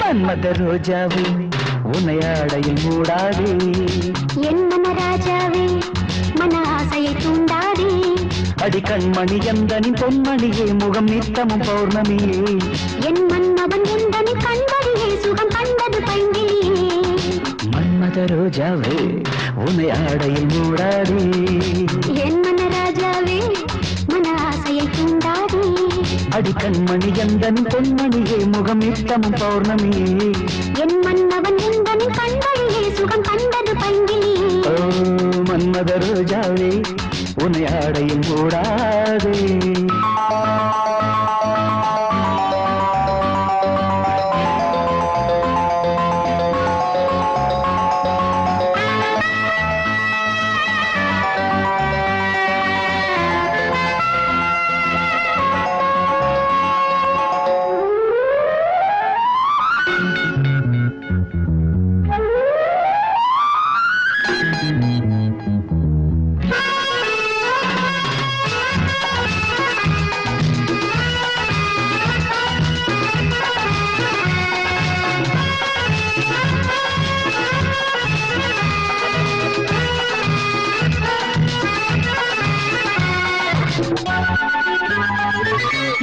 மன்மத ரோஜாவே உன்னை ஆடையில் மூடாதே. என் மன ராஜாவே மன ஆசையை தூண்டாதே. அடி கண்மணி எந்தனி பொன்மணியே முகம் நித்தமும் பௌர்ணமியே. என் மன்மவன் உந்தனி கண்மணியே சுகம் கண்டது பங்கிலே மன்மத ரோஜாவே அருமை ஆடையில் மூடாதே. என் மன ராஜாவே மன ஆசையை தூண்டாதே. அடிக்கண்மணி எந்தன் பொன்மணியே முகமிட்டமும் பௌர்ணமியே. என் மன்னவன் எந்தன் கண்மணியே சுகம் கண்டது பங்கிலே. ஓ மன்மத ரோஜாவே உன்னை ஆடையில் மூடாதே.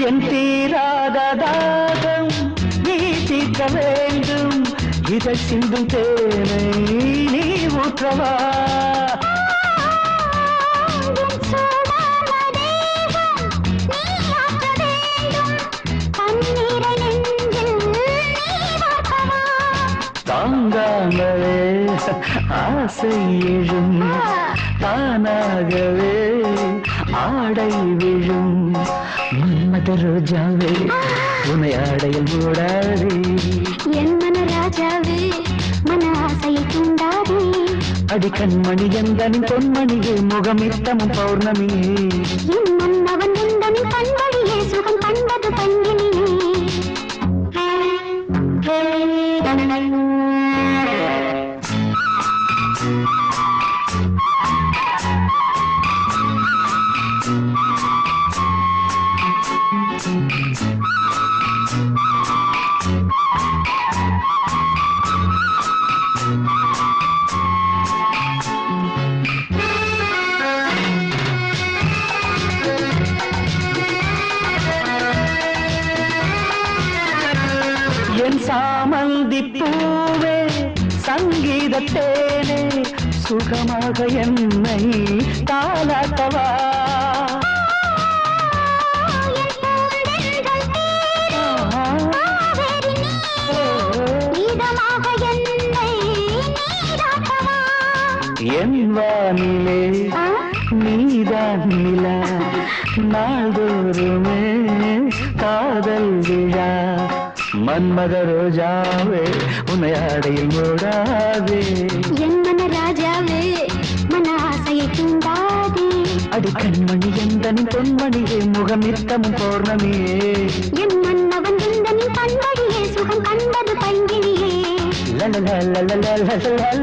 என் தீராத தாகம் நீ தீர்க்க வேண்டும். இதை சிந்தும் தேனை நீ ஊற்றவா? தாங்காமலே ஆசை எழும். தானாகவே ஆடை விழும். மன்மத ரோஜாவே உனை ஆடையில் மூடாதே. என் மன ராஜாவே மன ஆசையை தூண்டாதே. அடி கண்மணி எந்தனின் பொன்மணியே முகமித்தமும் பௌர்ணமியே. என் மன்னவன் எந்தனின் கண்மணியே சுகம் பண்பது பண் என் சாமந்தி பூவே சங்கீதத்தேனே சுகமாக என்னை தாலாட்டு என் வானிலே நீதான் நிலா. நாள்தோறுமே காதல் விழா. மன்மத ரோஜாவே உன்னை ஆடையில் மூடாதே. என் மன ராஜாவே மன ஆசையை தூண்டாதே அடி கண்மணி எந்தன் பொன்மணியே முகமித்தம் பௌர்ணமியே. என் மன்னவன் எந்தனின் கண்மணியே சுகம் கண்டது பங்கில் la la la la la